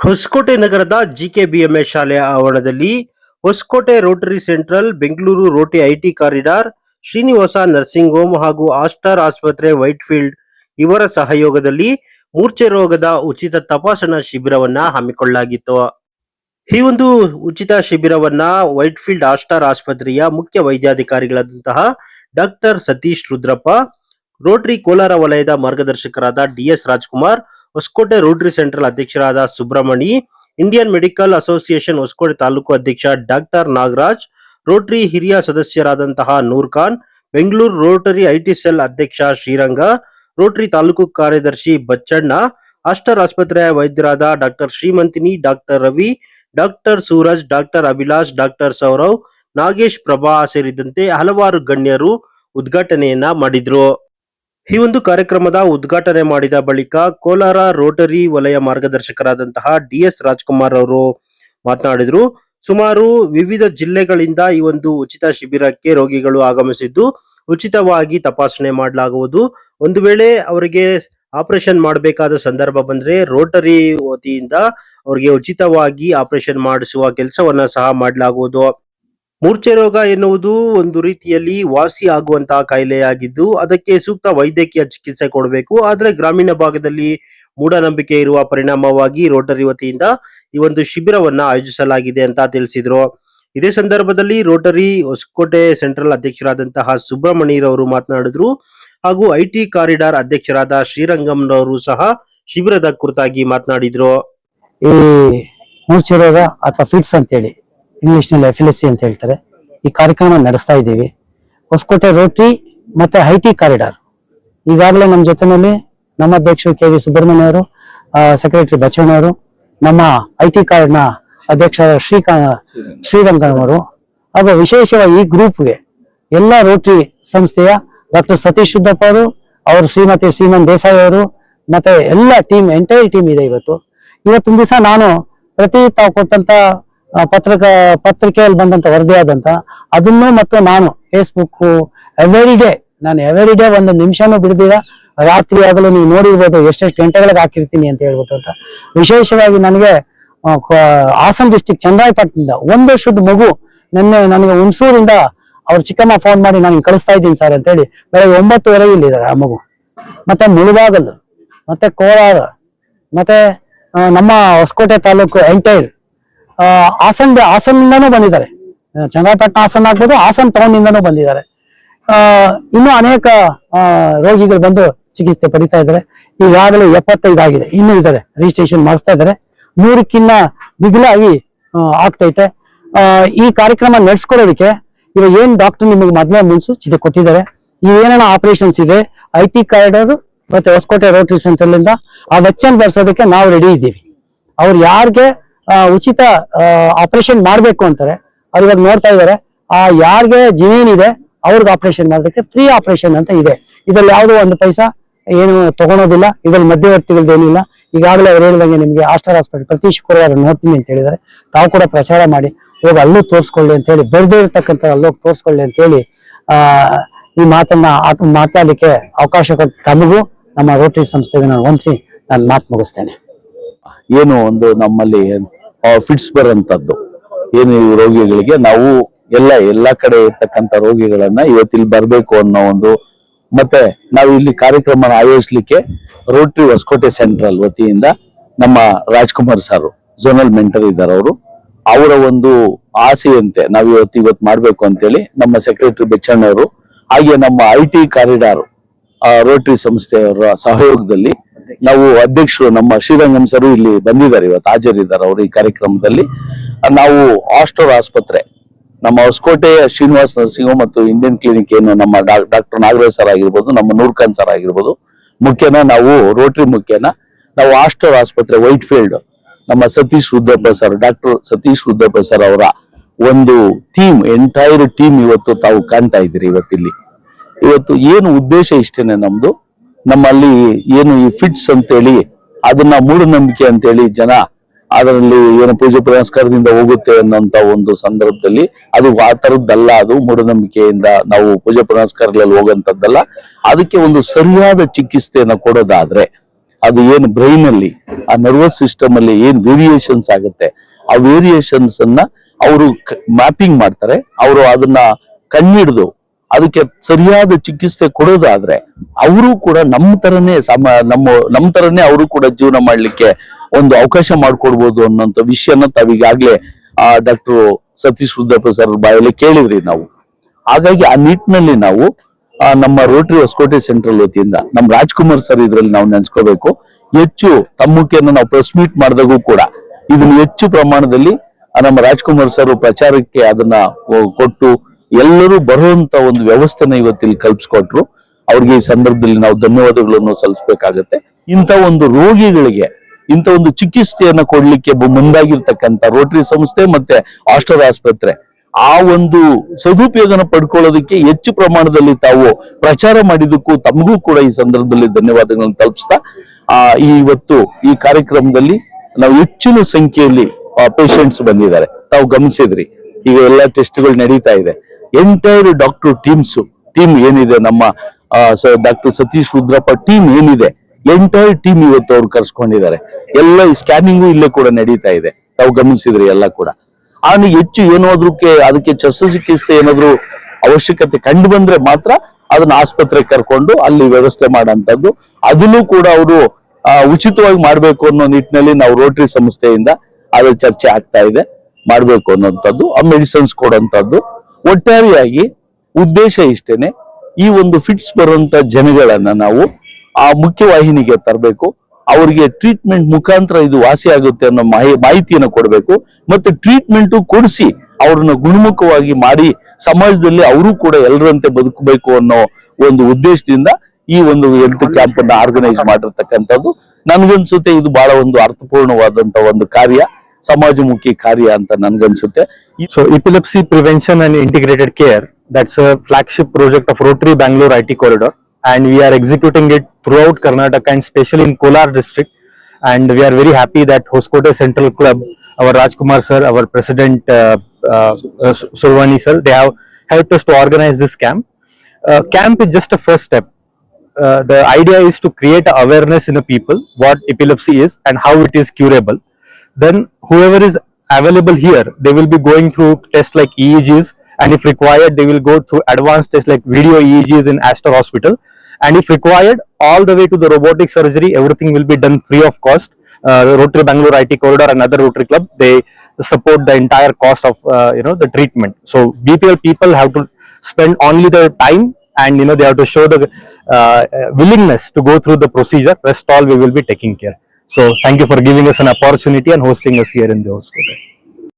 ಹೊಸಕೋಟೆ ನಗರದ ಜಿಕೆಬಿಎಂಎ ಶಾಲೆಯ ಆವರಣದಲ್ಲಿ Hoskote rotary central, Bengaluru rotary IT corridor, Srinivasa nursing home ಹಾಗೂ ಆಸ್ಟಾರ್ ಆಸ್ಪತ್ರೆ ವೈಟ್ಫೀಲ್ಡ್ ಇವರ ಸಹಯೋಗದಲ್ಲಿ ಮೂರ್ಛೆ ರೋಗದ ಉಚಿತ ತಪಾಸಣಾ ಶಿಬಿರವನ್ನ ಹಮ್ಮಿಕೊಳ್ಳಲಾಗಿತ್ತು. ಈ ಒಂದು ಉಚಿತ ಶಿಬಿರವನ್ನ ವೈಟ್ಫೀಲ್ಡ್ ಆಸ್ಟಾರ್ ಆಸ್ಪತ್ರೆಯ ಮುಖ್ಯ ವೈದ್ಯಾಧಿಕಾರಿಗಳಾದಂತಹ ಡಾಕ್ಟರ್ ಸತೀಶ್ ರುದ್ರಪ್ಪ, ರೋಟರಿ ಕೋಲಾರ ವಲಯದ ಮಾರ್ಗದರ್ಶಕರಾದ DS Rajkumar Hoskote rotary central ಅಧ್ಯಕ್ಷರಾದ Subramani, Indian medical association Hoskote taluk ಅಧ್ಯಕ್ಷ ಡಾಕ್ಟರ್ ನಾಗರಾಜ್, ರೋಟರಿ ಹಿರಿಯ ಸದಸ್ಯರಾದಂತಹ Noor Khan Bengaluru rotary IT cell ಅಧ್ಯಕ್ಷ ಶ್ರೀರಂಗ, ರೋಟರಿ ತಾಲೂಕು ಕಾರ್ಯದರ್ಶಿ ಬಚ್ಚಣ್ಣ ಆಸ್ಟರ್ ಆಸ್ಪತ್ರೆಯ ವೈದ್ಯರಾದ doctor Shrimantini, doctor Ravi, doctor Suraj, doctor Abhilash, doctor Saurav, Nagesh Prabha ಸೇರಿದಂತೆ ಹಲವಾರು ಗಣ್ಯರು ಉದ್ಘಾಟನೆಯನ್ನ ಮಾಡಿದ್ರು. ಈ ಒಂದು ಕಾರ್ಯಕ್ರಮದ ಉದ್ಘಾಟನೆ ಮಾಡಿದ ಬಳಿಕ ಕೋಲಾರ ರೋಟರಿ ವಲಯ ಮಾರ್ಗದರ್ಶಕರಾದಂತಹ ಡಿಎಸ್ ರಾಜ್ಕುಮಾರ್ ಅವರು ಮಾತನಾಡಿದ್ರು. ಸುಮಾರು ವಿವಿಧ ಜಿಲ್ಲೆಗಳಿಂದ ಈ ಒಂದು ಉಚಿತ ಶಿಬಿರಕ್ಕೆ ರೋಗಿಗಳು ಆಗಮಿಸಿದ್ದು ಉಚಿತವಾಗಿ ತಪಾಸಣೆ ಮಾಡಲಾಗುವುದು. ಒಂದು ವೇಳೆ ಅವರಿಗೆ ಆಪರೇಷನ್ ಮಾಡಬೇಕಾದ ಸಂದರ್ಭ ಬಂದ್ರೆ ರೋಟರಿ ವತಿಯಿಂದ ಅವರಿಗೆ ಉಚಿತವಾಗಿ ಆಪರೇಷನ್ ಮಾಡಿಸುವ ಕೆಲಸವನ್ನ ಸಹ ಮಾಡಲಾಗುವುದು. ಮೂರ್ಛೆ ರೋಗ ಎನ್ನುವುದು ಒಂದು ರೀತಿಯಲ್ಲಿ ವಾಸಿ ಆಗುವಂತಹ ಕಾಯಿಲೆಯಾಗಿದ್ದು, ಅದಕ್ಕೆ ಸೂಕ್ತ ವೈದ್ಯಕೀಯ ಚಿಕಿತ್ಸೆ ಕೊಡಬೇಕು. ಆದ್ರೆ ಗ್ರಾಮೀಣ ಭಾಗದಲ್ಲಿ ಮೂಢನಂಬಿಕೆ ಇರುವ ಪರಿಣಾಮವಾಗಿ ರೋಟರಿ ವತಿಯಿಂದ ಈ ಒಂದು ಶಿಬಿರವನ್ನ ಆಯೋಜಿಸಲಾಗಿದೆ ಅಂತ ತಿಳಿಸಿದ್ರು. ಇದೇ ಸಂದರ್ಭದಲ್ಲಿ ರೋಟರಿ ಹೊಸಕೋಟೆ ಸೆಂಟ್ರಲ್ ಅಧ್ಯಕ್ಷರಾದಂತಹ ಸುಬ್ರಹ್ಮಣ್ಯರವರು ಮಾತನಾಡಿದ್ರು. ಹಾಗೂ ಐಟಿ ಕಾರಿಡಾರ್ ಅಧ್ಯಕ್ಷರಾದ ಶ್ರೀರಂಗಂನವರು ಸಹ ಶಿಬಿರದ ಕುರಿತಾಗಿ ಮಾತನಾಡಿದ್ರು. ಈ ಮೂರ್ಛೆ ರೋಗ ಅಥವಾ ಫಿಟ್ಸ್ ಅಂತೇಳಿ ಇಂಗ್ಲಿಷ್ನಲ್ಲಿ ಸಿ ಅಂತ ಹೇಳ್ತಾರೆ. ಈ ಕಾರ್ಯಕ್ರಮ ನಡೆಸ್ತಾ ಇದ್ದೀವಿ. ಹೊಸಕೋಟೆ ರೋಟ್ರಿ ಮತ್ತೆ ಟಿ ಕಾರಿಡಾರ್ ಈಗಾಗಲೇ ನಮ್ಮ ಜೊತೆನಲ್ಲಿ ನಮ್ಮ ಅಧ್ಯಕ್ಷರು ಕೆ ವಿ ಸುಬ್ರಹ್ಮಣ್ಯ ಅವರು ಸೆಕ್ರೆಟರಿ ಬಚ್ಚಣ್ಣವರು ನಮ್ಮ ಐ ಟಿ ಕಾರ್ಡ್ನ ಅಧ್ಯಕ್ಷ ಶ್ರೀಕಾ ಶ್ರೀರಂಗನವರು ಹಾಗೂ ವಿಶೇಷವಾಗಿ ಈ ಗ್ರೂಪ್ಗೆ ಎಲ್ಲ ರೋಟರಿ ಸಂಸ್ಥೆಯ ಡಾಕ್ಟರ್ ಸತೀಶ್ ಶುದ್ಧಪ್ಪ ಅವರು ಅವರು ಶ್ರೀಮತಿ ಶ್ರೀಮನ್ ದೇಸಾಯಿ ಅವರು, ಮತ್ತೆ ಎಲ್ಲ ಟೀಮ್ ಎಂಟೈರ್ ಟೀಮ್ ಇದೆ ಇವತ್ತು. ಇವತ್ತಿನ ದಿವಸ ನಾನು ಪ್ರತಿ ತಾವು ಕೊಟ್ಟಂತ ಪತ್ರಿಕ, ಪತ್ರಿಕೆಯಲ್ಲಿ ಬಂದಂತ ವರದಿಯಾದಂತ ಅದನ್ನು ಮತ್ತು ನಾನು ಫೇಸ್ಬುಕ್ ಎವ್ರಿ ಡೇ ನಾನು ಎವ್ರಿ ಡೇ ಒಂದು ನಿಮಿಷನೂ ಬಿಡದಿರ ರಾತ್ರಿ ಆಗಲು ನೀವು ನೋಡಿರ್ಬೋದು ಎಷ್ಟೆಷ್ಟು ಗಂಟೆಗಳಿಗೆ ಹಾಕಿರ್ತೀನಿ ಅಂತ ಹೇಳ್ಬಿಟ್ಟು ಅಂತ. ವಿಶೇಷವಾಗಿ ನನಗೆ ಹಾಸನ್ ಡಿಸ್ಟಿಕ್ ಚಂದ್ರಾಯಪಟ್ಟಣದಿಂದ ಒಂದು ವರ್ಷದ ಮಗು ನಿನ್ನೆ ನನಗೆ ಹುಣಸೂರಿಂದ ಅವ್ರ ಚಿಕ್ಕಮ್ಮ ಫೋನ್ ಮಾಡಿ ನಾನು ಕಳಿಸ್ತಾ ಇದ್ದೀನಿ ಸರ್ ಅಂತ ಹೇಳಿ ಬೆಳಗ್ಗೆ ಒಂಬತ್ತುವರೆಗೆ ಇಲ್ಲಿದ್ದಾರೆ ಆ ಮಗು. ಮತ್ತೆ ಮುಳುಬಾಗಲ್, ಮತ್ತೆ ಕೋಲಾರ, ಮತ್ತೆ ನಮ್ಮ ಹೊಸಕೋಟೆ ತಾಲೂಕು ಎಂಟೈರ್ ಹಾಸನ್ ಹಾಸನಿಂದನೂ ಬಂದಿದ್ದಾರೆ. ಚಂದ್ರಪಟ್ಟಣ ಹಾಸನ್ ಆಗ್ಬೋದು, ಹಾಸನ್ ಟೌನ್ ಇಂದನೂ ಬಂದಿದ್ದಾರೆ ಇನ್ನೂ ಅನೇಕ ರೋಗಿಗಳು ಬಂದು ಚಿಕಿತ್ಸೆ ಪಡಿತಾ ಇದ್ದಾರೆ. ಈಗಾಗಲೇ ಎಪ್ಪತ್ತೈದು ಆಗಿದೆ ಇನ್ನೂ ಇದ್ದಾರೆ. ರಿಜಿಸ್ಟ್ರೇಷನ್ ಮಾಡಿಸ್ತಾ ಇದ್ದಾರೆ. ನೂರಕ್ಕಿನ್ನ ಬಿಗಿಲಾಗಿ ಆಗ್ತೈತೆ. ಈ ಕಾರ್ಯಕ್ರಮ ನಡೆಸ್ಕೊಳ್ಳೋದಕ್ಕೆ ಇವಾಗ ಏನ್ ಡಾಕ್ಟರ್ ನಿಮಗೆ ಮೊದಲೇ ಮುನ್ಸೂಚನೆ ಕೊಟ್ಟಿದ್ದಾರೆ. ಏನೇನೋ ಆಪರೇಷನ್ಸ್ ಇದೆ. ಐ ಟಿ ಕಾರಿಡಾರ್ ಮತ್ತೆ ಹೊಸಕೋಟೆ ರೋಟರಿ ಸೆಂಟರ್ ಆ ವೆಚ್ಚ ಬರ್ಸೋದಕ್ಕೆ ನಾವು ರೆಡಿ ಇದ್ದೀವಿ. ಅವ್ರು ಯಾರಿಗೆ ಉಚಿತ ಆಪರೇಷನ್ ಮಾಡಬೇಕು ಅಂತಾರೆ. ಅವ್ರು ಇವಾಗ ನೋಡ್ತಾ ಇದಾರೆ ಆ, ಯಾರಿಗೆ ಜಿನೇನ್ ಇದೆ, ಅವ್ರಿಗೆ ಆಪರೇಷನ್ ಮಾಡೋದಕ್ಕೆ ಫ್ರೀ ಆಪರೇಷನ್ ಅಂತ ಇದೆ. ಇದ್ರಲ್ಲಿ ಯಾವುದೋ ಒಂದು ಪೈಸಾ ಏನು ತಗೊಳೋದಿಲ್ಲ, ಇದ್ರಲ್ಲಿ ಮಧ್ಯವರ್ತಿಗಳದ್ದು ಏನಿಲ್ಲ. ಈಗಾಗಲೇ ಅವ್ರು ಹೇಳಿದಂಗೆ ನಿಮಗೆ ಆಸ್ಟರ್ ಹಾಸ್ಪಿಟಲ್ ಪ್ರತಿ ಶುಕ್ರವಾರ ನೋಡ್ತೀನಿ ಅಂತ ಹೇಳಿದ್ದಾರೆ. ತಾವು ಕೂಡ ಪ್ರಚಾರ ಮಾಡಿ, ಹೋಗಿ ಅಲ್ಲೂ ತೋರಿಸ್ಕೊಳ್ಳಿ ಅಂತ ಹೇಳಿ ಇರ್ತಕ್ಕಂಥ ಅಲ್ಲೋಗಿ ತೋರಿಸ್ಕೊಳ್ಳಿ ಅಂತ ಹೇಳಿ, ಆ, ಈ ಮಾತನ್ನ ಮಾತಾಡ್ಲಿಕ್ಕೆ ಅವಕಾಶ ಕೊಟ್ಟು ತಮಗೂ, ನಮ್ಮ ರೋಟರಿ ಸಂಸ್ಥೆಗೆ ನಾನು ಹೊಂದಿಸಿ ನಾನು ಮಾತು ಮುಗಿಸ್ತೇನೆ. ಏನು ಒಂದು ನಮ್ಮಲ್ಲಿ ಫಿಟ್ಸ್ ಬರೋಂಥದ್ದು ಏನು ಈ ರೋಗಿಗಳಿಗೆ ನಾವು ಎಲ್ಲ ಎಲ್ಲ ಕಡೆ ಇರ್ತಕ್ಕಂಥ ರೋಗಿಗಳನ್ನ ಇವತ್ತಿಲ್ಲಿ ಬರಬೇಕು ಅನ್ನೋ ಒಂದು ಮತ್ತೆ ನಾವು ಇಲ್ಲಿ ಕಾರ್ಯಕ್ರಮ ಆಯೋಜಿಸಲಿಕ್ಕೆ ರೋಟರಿ ಹೊಸಕೋಟೆ ಸೆಂಟ್ರಲ್ ವತಿಯಿಂದ ನಮ್ಮ ರಾಜ್ಕುಮಾರ್ ಸರ್ ಝೋನಲ್ ಮೆಂಟರ್ ಇದ್ದಾರೆ ಅವರು. ಅವರ ಒಂದು ಆಸೆಯಂತೆ ನಾವು ಇವತ್ತು ಇವತ್ತು ಮಾಡಬೇಕು ಅಂತೇಳಿ ನಮ್ಮ ಸೆಕ್ರೆಟರಿ ಬೆಚ್ಚಣ್ಣವರು, ಹಾಗೆ ನಮ್ಮ ಐ ಟಿ ಕಾರಿಡಾರ್ ರೋಟರಿ ಸಂಸ್ಥೆಯವರ ಸಹಯೋಗದಲ್ಲಿ ನಾವು ಅಧ್ಯಕ್ಷರು, ನಮ್ಮ ಶ್ರೀರಂಗಂ ಸರ್ ಇಲ್ಲಿ ಬಂದಿದ್ದಾರೆ, ಇವತ್ತು ಹಾಜರಿದ್ದಾರೆ ಅವರು ಈ ಕಾರ್ಯಕ್ರಮದಲ್ಲಿ. ನಾವು ಆಸ್ಟೋರ್ ಆಸ್ಪತ್ರೆ, ನಮ್ಮ ಹೊಸಕೋಟೆ ಶ್ರೀನಿವಾಸ್ ನರ್ಸಿಂಗ್ ಮತ್ತು ಇಂಡಿಯನ್ ಕ್ಲಿನಿಕ್ ಏನು ನಮ್ಮ ಡಾಕ್ಟರ್ ನಾಗರಾಜ್ ಸರ್ ಆಗಿರ್ಬೋದು, ನಮ್ಮ ನೂರ್ಖಾನ್ ಸರ್ ಆಗಿರ್ಬೋದು, ಮುಖ್ಯನ ನಾವು, ರೋಟರಿ ಮುಖ್ಯನ, ನಾವು ಆಸ್ಟೋರ್ ಆಸ್ಪತ್ರೆ ವೈಟ್ ಫೀಲ್ಡ್ ನಮ್ಮ Satish Rudrappa sir, doctor Satish Rudrappa sir ಅವರ ಒಂದು ಟೀಮ್, ಎಂಟೈರ್ ಟೀಮ್ ಇವತ್ತು ತಾವು ಕಾಣ್ತಾ ಇದ್ದೀರಿ ಇವತ್ತಿಲ್ಲಿ. ಇವತ್ತು ಏನು ಉದ್ದೇಶ ಇಷ್ಟೇನೆ ನಮ್ದು? ನಮ್ಮಲ್ಲಿ ಏನು ಈ ಫಿಟ್ಸ್ ಅಂತೇಳಿ, ಅದನ್ನ ಮೂಢನಂಬಿಕೆ ಅಂತೇಳಿ ಜನ ಅದರಲ್ಲಿ ಏನು ಪೂಜೆ ಪುರಸ್ಕಾರದಿಂದ ಹೋಗುತ್ತೆ ಅನ್ನೋಂತ ಒಂದು ಸಂದರ್ಭದಲ್ಲಿ ಅದು ಆ ತರದ್ದಲ್ಲ, ಅದು ಮೂಢನಂಬಿಕೆಯಿಂದ ನಾವು ಪೂಜೆ ಪುರಸ್ಕಾರಗಳಲ್ಲಿ ಹೋಗಂತದ್ದಲ್ಲ ಅದಕ್ಕೆ ಒಂದು ಸರಿಯಾದ ಚಿಕಿತ್ಸೆಯನ್ನು ಕೊಡೋದಾದ್ರೆ, ಅದು ಏನು ಬ್ರೈನ್ ಅಲ್ಲಿ, ಆ ನರ್ವಸ್ ಸಿಸ್ಟಮ್ ಅಲ್ಲಿ ಏನ್ ವೇರಿಯೇಷನ್ಸ್ ಆಗುತ್ತೆ, ಆ ವೇರಿಯೇಷನ್ಸ್ ಅನ್ನ ಅವರು ಮ್ಯಾಪಿಂಗ್ ಮಾಡ್ತಾರೆ. ಅವರು ಅದನ್ನ ಕಣ್ಣಿಡ್ದು ಅದಕ್ಕೆ ಸರಿಯಾದ ಚಿಕಿತ್ಸೆ ಕೊಡೋದಾದ್ರೆ ಅವರು ಕೂಡ ನಮ್ಮ ತರನೇ ಸಮ, ನಮ್ಮ ನಮ್ಮ ತರನೇ ಅವರು ಕೂಡ ಜೀವನ ಮಾಡ್ಲಿಕ್ಕೆ ಒಂದು ಅವಕಾಶ ಮಾಡ್ಕೊಡ್ಬೋದು ಅನ್ನೋಂಥ ವಿಷಯನ ತಾವೀಗಾಗ್ಲೇ, ಆ, ಡಾಕ್ಟರ್ ಸತೀಶ್ ರುದ್ರಪ್ಪ ಸರ್ ಬಾಯಲ್ಲಿ ಕೇಳಿದ್ರಿ ನಾವು. ಹಾಗಾಗಿ ಆ ನಿಟ್ಟಿನಲ್ಲಿ ನಾವು ನಮ್ಮ ರೋಟರಿ ಹೊಸಕೋಟೆ ಸೆಂಟ್ರಲ್ ವತಿಯಿಂದ, ನಮ್ಮ ರಾಜ್ಕುಮಾರ್ ಸರ್ ಇದ್ರಲ್ಲಿ ನಾವು ನೆನ್ಸ್ಕೋಬೇಕು. ಹೆಚ್ಚು ತಮ್ಮುಖಿಯನ್ನು ನಾವು ಪ್ರೆಸ್ ಮೀಟ್ ಮಾಡಿದಾಗೂ ಕೂಡ ಇದನ್ನ ಹೆಚ್ಚು ಪ್ರಮಾಣದಲ್ಲಿ ನಮ್ಮ ರಾಜ್ಕುಮಾರ್ ಸರ್ ಪ್ರಚಾರಕ್ಕೆ ಅದನ್ನ ಕೊಟ್ಟು ಎಲ್ಲರೂ ಬರುವಂತ ಒಂದು ವ್ಯವಸ್ಥೆನ ಇವತ್ತಿಲ್ಲಿ ಕಲ್ಪಿಸ್ಕೊಟ್ರು. ಅವ್ರಿಗೆ ಈ ಸಂದರ್ಭದಲ್ಲಿ ನಾವು ಧನ್ಯವಾದಗಳನ್ನು ಸಲ್ಲಿಸಬೇಕಾಗತ್ತೆ. ಇಂಥ ಒಂದು ರೋಗಿಗಳಿಗೆ, ಇಂಥ ಒಂದು ಚಿಕಿತ್ಸೆಯನ್ನ ಕೊಡಲಿಕ್ಕೆ ಮುಂದಾಗಿರ್ತಕ್ಕಂಥ ರೋಟರಿ ಸಂಸ್ಥೆ ಮತ್ತೆ ಆಸ್ಟರ್ ಆಸ್ಪತ್ರೆ, ಆ ಒಂದು ಸದುಪಯೋಗನ ಪಡ್ಕೊಳ್ಳೋದಕ್ಕೆ ಹೆಚ್ಚು ಪ್ರಮಾಣದಲ್ಲಿ ತಾವು ಪ್ರಚಾರ ಮಾಡಿದಕ್ಕೂ ತಮಗೂ ಕೂಡ ಈ ಸಂದರ್ಭದಲ್ಲಿ ಧನ್ಯವಾದಗಳನ್ನು ತಲುಪಿಸ್ತಾ, ಆ ಇವತ್ತು ಈ ಕಾರ್ಯಕ್ರಮದಲ್ಲಿ ನಾವು ಹೆಚ್ಚಿನ ಸಂಖ್ಯೆಯಲ್ಲಿ ಪೇಷಂಟ್ಸ್ ಬಂದಿದ್ದಾರೆ. ತಾವು ಗಮನಿಸಿದ್ರಿ. ಈಗ ಎಲ್ಲ ಟೆಸ್ಟ್ಗಳು ನಡೀತಾ ಇದೆ. ಎಂಟೈರ್ ಡಾಕ್ಟರ್ ಟೀಮ್ಸ್, ಟೀಮ್ ಏನಿದೆ ನಮ್ಮ ಡಾಕ್ಟರ್ ಸತೀಶ್ ರುದ್ರಪ್ಪ ಟೀಮ್ ಏನಿದೆ, ಎಂಟೈರ್ ಟೀಮ್ ಇವತ್ತು ಅವ್ರು ಕರ್ಸ್ಕೊಂಡಿದ್ದಾರೆ. ಎಲ್ಲ ಸ್ಕ್ಯಾನಿಂಗು ಇಲ್ಲೇ ಕೂಡ ನಡೀತಾ ಇದೆ. ತಾವು ಗಮನಿಸಿದ್ರಿ ಎಲ್ಲ ಕೂಡ. ಆಮೇಲೆ ಹೆಚ್ಚು ಏನಾದ್ರೂ ಅದಕ್ಕೆ ಶಸ್ತ್ರಚಿಕಿತ್ಸೆ ಏನಾದ್ರು ಅವಶ್ಯಕತೆ ಕಂಡು ಬಂದ್ರೆ ಮಾತ್ರ ಅದನ್ನ ಆಸ್ಪತ್ರೆಗೆ ಕರ್ಕೊಂಡು ಅಲ್ಲಿ ವ್ಯವಸ್ಥೆ ಮಾಡುವಂತದ್ದು ಅದನ್ನು ಕೂಡ ಅವರು ಉಚಿತವಾಗಿ ಮಾಡಬೇಕು ಅನ್ನೋ ನಿಟ್ಟಿನಲ್ಲಿ ನಾವು ರೋಟರಿ ಸಂಸ್ಥೆಯಿಂದ ಅದ್ರ ಚರ್ಚೆ ಆಗ್ತಾ ಇದೆ. ಮಾಡಬೇಕು ಅನ್ನೋಂಥದ್ದು, ಆ ಮೆಡಿಸನ್ಸ್ ಕೊಡುವಂಥದ್ದು ಒಟ್ಟಾರೆಯಾಗಿ ಉದ್ದೇಶ ಇಷ್ಟೇನೆ ಈ ಒಂದು ಫಿಟ್ಸ್ ಬರುವಂತ ಜನಗಳನ್ನ ನಾವು ಆ ಮುಖ್ಯವಾಹಿನಿಗೆ ತರಬೇಕು. ಅವರಿಗೆ ಟ್ರೀಟ್ಮೆಂಟ್ ಮುಖಾಂತರ ಇದು ವಾಸಿ ಆಗುತ್ತೆ ಅನ್ನೋ ಮಾಹಿ, ಮಾಹಿತಿಯನ್ನು ಕೊಡಬೇಕು. ಮತ್ತೆ ಟ್ರೀಟ್ಮೆಂಟ್ ಕೊಡಿಸಿ ಅವ್ರನ್ನ ಗುಣಮುಖವಾಗಿ ಮಾಡಿ ಸಮಾಜದಲ್ಲಿ ಅವರು ಕೂಡ ಎಲ್ಲರಂತೆ ಬದುಕಬೇಕು ಅನ್ನೋ ಒಂದು ಉದ್ದೇಶದಿಂದ ಈ ಒಂದು ಹೆಲ್ತ್ ಕ್ಯಾಂಪ್ ಅನ್ನ ಆರ್ಗನೈಸ್ ಮಾಡಿರ್ತಕ್ಕಂಥದ್ದು. ನನ್ಗನ್ಸುತ್ತೆ ಇದು ಬಹಳ ಒಂದು ಅರ್ಥಪೂರ್ಣವಾದಂತ ಒಂದು ಕಾರ್ಯ. ಸಮಾಜಮುಖಿ ಕಾರ್ಯ ಅಂತ ನನ್ಗನ್ಸುತ್ತೆ So epilepsy prevention and integrated care, that's a flagship project of Rotary Bangalore IT corridor. And we are executing it throughout Karnataka and especially in Kolar district. And we are very happy that Hoskote Central Club, our Rajkumar sir, our president uh, uh, uh, Survani sir, they have helped us to organize this camp. Uh, camp is just a first step. Uh, the idea is to create awareness in the people what epilepsy is and how it is curable then whoever is available here they will be going through tests like eegs and if required they will go through advanced tests like video eegs in aster hospital. And if required all the way to the robotic surgery everything will be done free of cost. Uh, rotary bangalore it corridor and other rotary club they support the entire cost of uh, you know the treatment. So bpl people have to spend only their time and you know they have to show the uh, uh, willingness to go through the procedure. Rest all we will be taking care so thank you for giving us an opportunity and hosting us here in the hospital